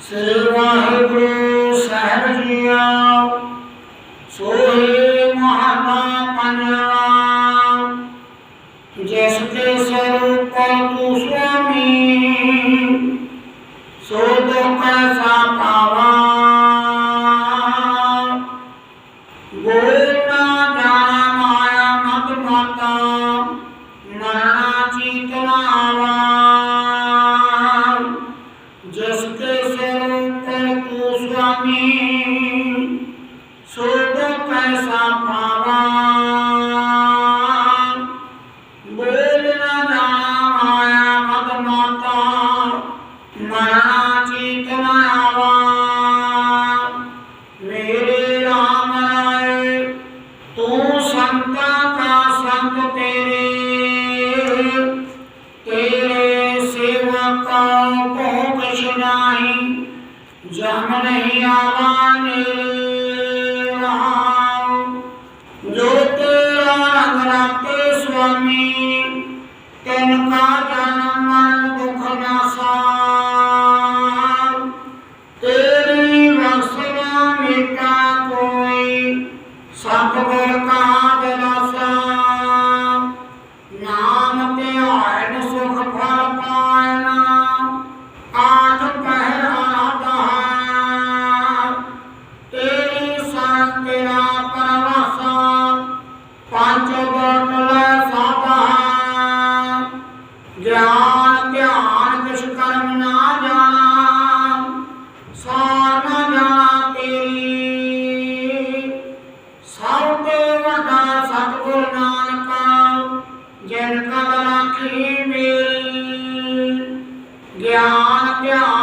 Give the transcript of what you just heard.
ਸ੍ਰੀ Waheguru Sahib JIO ਸੋਹੇ ਮਹਾਨਾ ਪੰਜਵਾ ਜਿਸ ਕੇ ਸਰੂਪ ਤੂੰ ਸੁਆਮੀ ਸੋ ਦੁਖ ਸਾ ਪਾਵਾ ਗੋਲ ਨਾ ਜਾਣਾ ਮਾਇਆ ਮਤ ਮਾਤਾ ਮਰਣਾ ਚੀਤਨਾਵਾ ਜਿਸ ਕੇ ਸਰੂਪ ਤੂ ਸੁਆਮੀ ਸੋ ਦੁਖ ਪਾਵਾ। ਬੋਲ ਨਾ ਮਾਇਆ ਮਦ ਮਾਤਾ ਮਰਣਾ ਚੀਤਨਾ ਆਵਾ। ਮੇਰੇ ਰਾਮ ਰਾਏ, ਤੂੰ ਸੰਤਾਂ ਕਾ ਸੰਤ ਤੇਰੇ ਕੋ ਕਛ ਨਾਹੀ ਜਮ ਨਹੀਂ ਆਵਾਨੇ ਪੰਜ ਬੋਟਲ ਸਾਧਾ ਗਿਆਨ, ਧਿਆਨ, ਕਿਛ ਕਰਮ ਨਾ ਜਾਣਾ। ਸਾਰ ਨਾ ਜਾਣਾ ਤੇਰੀ। ਸਭ ਤੋਂ ਵੱਡਾ ਸਤਿਗੁਰ ਨਾਨਕ, ਜਿਨ ਕਲ ਰਾਖੀ ਮੇਰੀ ਗਿਆਨ, ਧਿਆਨ